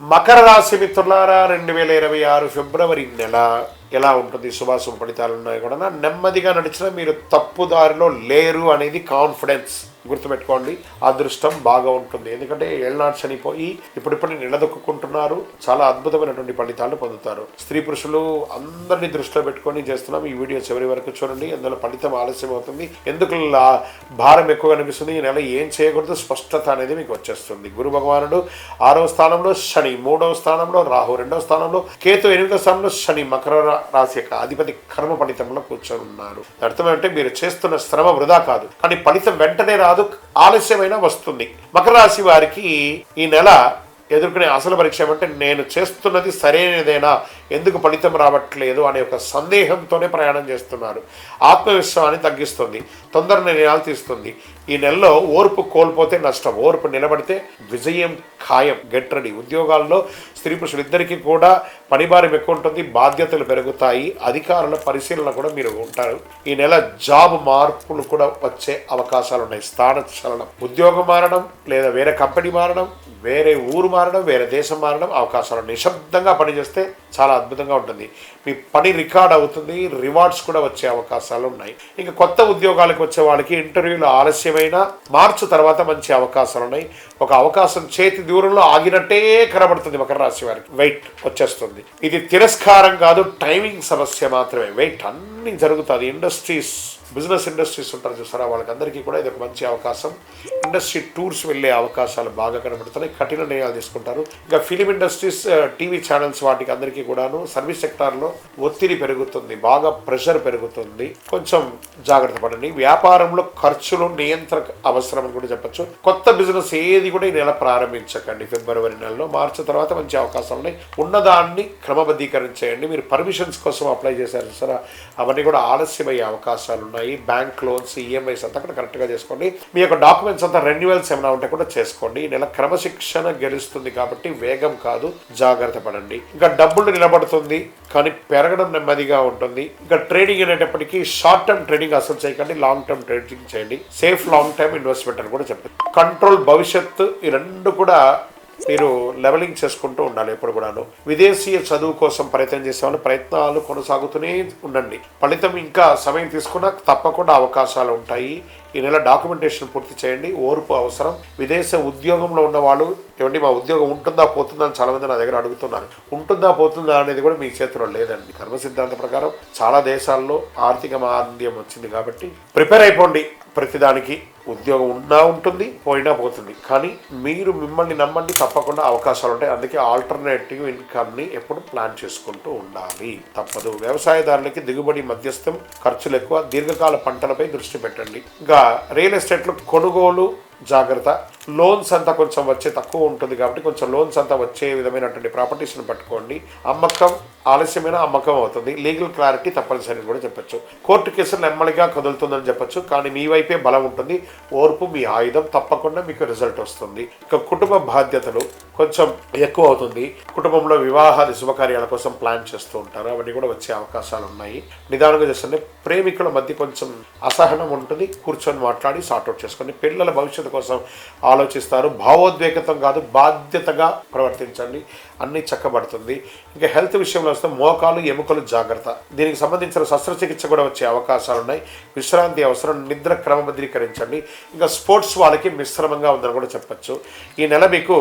మకర రాశి మిత్రులారా రెండు వేల ఇరవై ఆరు ఫిబ్రవరి నెల ఎలా ఉంటుంది? శుభాశుభ ఫలితాలు ఉన్నాయి కూడా. నెమ్మదిగా నడిచినా మీరు తప్పుదారిలో లేరు అనేది కాన్ఫిడెన్స్ గుర్తుపెట్టుకోండి అదృష్టం బాగా ఉంటుంది. ఎందుకంటే ఏళ్ళనాడు చనిపోయి ఇప్పుడిప్పుడు నిలదొక్కుంటున్నారు చాలా అద్భుతమైనటువంటి ఫలితాలు పొందుతారు. స్త్రీ పురుషులు అందరినీ దృష్టిలో పెట్టుకొని చేస్తున్నాం. ఈ వీడియో చివరి వరకు చూడండి. అందులో ఫలితం ఆలస్యం అవుతుంది. ఎందుకు లా- భారం ఎక్కువ కనిపిస్తుంది ఈ నెల ఏం చేయకూడదు? స్పష్టత అనేది మీకు వచ్చేస్తుంది. గురు భగవానుడు ఆరవ స్థానంలో శని మూడవ స్థానంలో రాహు రెండవ స్థానంలో కేతు ఎనిమిదవ స్థానంలో శని మకర రాశి యొక్క అధిపతి కర్మ ఫలితంలో కూర్చొని ఉన్నారు. అర్థం అంటే మీరు చేస్తున్న శ్రమ వృధా కాదు. కానీ ఫలితం వెంటనే రాదు. ఆలస్యమైన వస్తుంది. మకర రాశి వారికి ఈ నెల ఎదుర్కొనే అసలు పరీక్ష ఏమంటే నేను చేస్తున్నది సరైనదేనా? ఎందుకు ఫలితం రావట్లేదు? అనే ఒక సందేహంతోనే ప్రయాణం చేస్తున్నారు. ఆత్మవిశ్వాసాన్ని తగ్గిస్తుంది. తొందర నిర్ణయాలు తీస్తుంది. ఈ నెలలో ఓర్పు కోల్పోతే నష్టం. ఓర్పు నిలబడితే విజయం ఖాయం. గెట్రడి ఉద్యోగాల్లో స్త్రీ పురుషులు ఇద్దరికీ కూడా పనిభారం ఎక్కువ ఉంటుంది బాధ్యతలు పెరుగుతాయి అధికారుల పరిశీలన కూడా మీరు ఉంటారు. ఈ నెల జాబ్ మార్పులు కూడా వచ్చే అవకాశాలు ఉన్నాయి స్థాన చలనం ఉద్యోగం మారడం లేదా వేరే కంపెనీ మారడం వేరే ఊరు మారడం వేరే దేశం మారడం అవకాశాలు నిశ్శబ్దంగా పనిచేస్తే చాలా అద్భుతంగా ఉంటుంది. మీ పని రికార్డ్ అవుతుంది రివార్డ్స్ కూడా వచ్చే అవకాశాలు ఉన్నాయి. ఇంకా కొత్త ఉద్యోగాలకు వచ్చే వాళ్ళకి ఇంటర్వ్యూలు ఆలస్యమైన మార్చు తర్వాత మంచి అవకాశాలు ఉన్నాయి. ఒక అవకాశం చేతి దూరంలో ఆగినట్టే కనబడుతుంది మకర రాశి వారికి. వెయిట్ వచ్చేస్తుంది. ఇది తిరస్కారం కాదు టైమింగ్ సమస్య మాత్రమే. వెయిట్ అన్ని జరుగుతుంది. ఇండస్ట్రీస్ బిజినెస్ ఇండస్ట్రీస్ ఉంటారు చూసారా? వాళ్ళకందరికీ కూడా ఇది ఒక మంచి అవకాశం. ఇండస్ట్రీ టూర్స్ వెళ్ళే అవకాశాలు బాగా కనబడుతున్నాయి. కఠిన నిర్ణయాలు తీసుకుంటారు. ఇంకా ఫిలిం ఇండస్ట్రీస్ టీవీ ఛానల్స్ వాటికి అందరికీ కూడాను సర్వీస్ సెక్టార్లో ఒత్తిడి పెరుగుతుంది బాగా ప్రెషర్ పెరుగుతుంది. కొంచెం జాగ్రత్త పడండి. వ్యాపారంలో ఖర్చులు నియంత్రణ అవసరం అని కూడా చెప్పొచ్చు. కొత్త బిజినెస్ ఏది కూడా ఈ నెల ప్రారంభించకండి. ఫిబ్రవరి నెలలో మార్చి తర్వాత మంచి అవకాశాలు ఉన్నాయి. ఉన్నదాన్ని క్రమబద్ధీకరించేయండి. మీరు పర్మిషన్స్ కోసం అప్లై చేశారు సరే అవన్నీ కూడా ఆలస్యమయ్యే అవకాశాలు ఉన్నాయి. బ్యాంక్ లోన్స్ ఈఎంఐస్ అంతా కూడా కరెక్ట్గా చేసుకోండి. మీ యొక్క డాక్యుమెంట్స్ అంతా రెన్యువల్స్ ఏమైనా ఉంటే కూడా చేసుకోండి. ఈ నెల క్రమశిక్షణ గెలుస్తుంది కాబట్టి వేగం కాదు. జాగ్రత్త పడండి. ఇంకా డబ్బులు నిలబడుతుంది కానీ పెరగడం నెమ్మదిగా ఉంటుంది. ఇంకా ట్రేడింగ్ అనేటప్పటికీ షార్ట్ టర్మ్ ట్రేడింగ్ అసలు చేయకండి లాంగ్ టర్మ్ ట్రేడింగ్ చేయండి. సేఫ్ లాంగ్ టర్మ్ ఇన్వెస్ట్మెంట్ అని కూడా చెప్పండి కంట్రోల్ భవిష్యత్తు ఈ రెండు కూడా మీరు లెవెలింగ్ చేసుకుంటూ ఉండాలి ఎప్పుడు కూడాను. విదేశీయ చదువు కోసం ప్రయత్నం చేసే వాళ్ళు ప్రయత్నాలు కొనసాగుతూనే ఉండండి. ఫలితం ఇంకా సమయం తీసుకున్నా తప్పకుండా అవకాశాలు ఉంటాయి. ఈ నెల డాక్యుమెంటేషన్ పూర్తి చేయండి. ఓర్పు అవసరం. విదేశ ఉద్యోగంలో ఉన్న వాళ్ళు ఏమండి మా ఉద్యోగం ఉంటుందా పోతుందా అని చాలామంది నా దగ్గర అడుగుతున్నారు. ఉంటుందా పోతుందా అనేది కూడా మీ చేతిలో లేదండి. కర్మ సిద్ధాంత ప్రకారం చాలా దేశాల్లో ఆర్థిక మాంద్యం వచ్చింది కాబట్టి ప్రిపేర్ అయిపోండి ప్రతిదానికి. ఉద్యోగం ఉన్నా ఉంటుంది పోయినా పోతుంది. కానీ మీరు మిమ్మల్ని నమ్మండి తప్పకుండా అవకాశాలు ఉంటాయి. అందుకే ఆల్టర్నేటివ్ ఇన్కమ్ని ఎప్పుడు ప్లాన్ చేసుకుంటూ ఉండాలి. తప్పదు. వ్యవసాయదారులకి దిగుబడి మధ్యస్థం ఖర్చులు ఎక్కువ. దీర్ఘకాల పంటలపై దృష్టి పెట్టండి. ఇంకా రియల్ ఎస్టేట్లో కొనుగోలు జాగ్రత్త. లోన్స్ అంతా కొంచెం వచ్చే తక్కువ ఉంటుంది కాబట్టి కొంచెం లోన్స్ అంతా వచ్చే విధమైనటువంటి ప్రాపర్టీస్ని పట్టుకోండి. అమ్మకం ఆలస్యమైన అమ్మకం అవుతుంది. లీగల్ క్లారిటీ తప్పనిసరి కూడా చెప్పచ్చు. కోర్టు కేసులు నెమ్మదిగా కదులుతుందని చెప్పొచ్చు. కానీ మీ వైపే బలం ఉంటుంది. ఓర్పు మీ ఆయుధం తప్పకుండా మీకు రిజల్ట్ వస్తుంది. ఇక కుటుంబ బాధ్యతలు కొంచెం ఎక్కువ అవుతుంది. కుటుంబంలో వివాహాది శుభకార్యాల కోసం ప్లాన్ చేస్తూ ఉంటారు. అవన్నీ కూడా వచ్చే అవకాశాలు ఉన్నాయి. నిదానంగా చేస్తుంటే ప్రేమికుల మధ్య కొంచెం అసహనం ఉంటుంది. కూర్చొని మాట్లాడి సార్ట్అవుట్ చేసుకోండి పిల్లల భవిష్యత్తు కోసం ఆలోచిస్తారు. భావోద్వేగతం కాదు బాధ్యతగా ప్రవర్తించండి. అన్నీ చక్కబడుతుంది. ఇంకా హెల్త్ విషయంలో వస్తే మోకాలు ఎముకలు జాగ్రత్త. దీనికి సంబంధించిన శస్త్రచికిత్స కూడా వచ్చే అవకాశాలు ఉన్నాయి. విశ్రాంతి అవసరం నిద్ర క్రమబద్ధీకరించండి ఇంకా స్పోర్ట్స్ వాళ్ళకి మిశ్రమంగా ఉందని కూడా చెప్పచ్చు. ఈ నెల మీకు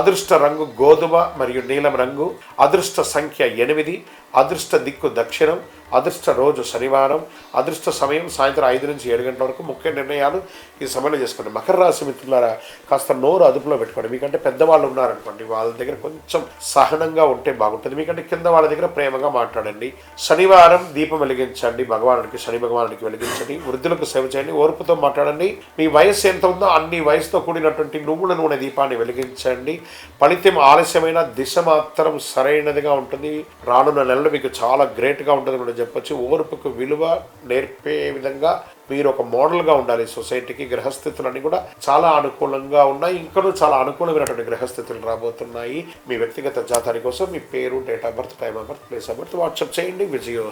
అదృష్ట రంగు గోధుమ మరియు నీలం రంగు అదృష్ట సంఖ్య ఎనిమిది అదృష్ట దిక్కు దక్షిణం అదృష్ట రోజు శనివారం అదృష్ట సమయం సాయంత్రం ఐదు నుంచి ఏడు గంటల వరకు ముఖ్య నిర్ణయాలు ఈ సమయంలో చేసుకోండి. మకర రాశి మిత్రులారా కాస్త నోరు అదుపులో పెట్టుకోండి. మీకంటే పెద్దవాళ్ళు ఉన్నారనుకోండి వాళ్ళ దగ్గర కొంచెం సహనంగా ఉంటే బాగుంటుంది. మీకంటే కింద వాళ్ళ దగ్గర ప్రేమగా మాట్లాడండి. శనివారం దీపం వెలిగించండి. భగవానుడికి శని భగవానుడికి వెలిగించండి. వృద్ధులకు సేవ చేయండి. ఓర్పుతో మాట్లాడండి. మీ వయస్సు ఎంత ఉందో అన్ని వయసుతో కూడినటువంటి నువ్వుల నూనె దీపాన్ని వెలిగించండి. ఫలితం ఆలస్యమైన దిశ మాత్రం సరైనదిగా ఉంటుంది. రానున్న నెలలు మీకు చాలా గ్రేట్గా ఉంటుంది మనం చెప్పొచ్చు. ఓర్పుకు విలువ నేర్పే విధంగా మీరు ఒక మోడల్గా ఉండాలి సొసైటీకి. గ్రహస్థితులన్నీ కూడా చాలా అనుకూలంగా ఉన్నాయి. ఇంకనూ చాలా అనుకూలమైనటువంటి గ్రహస్థితులు రాబోతున్నాయి. మీ వ్యక్తిగత జాతాని కోసం మీ పేరు date of birth time of birth place of birth WhatsApp చేయండి. విజయో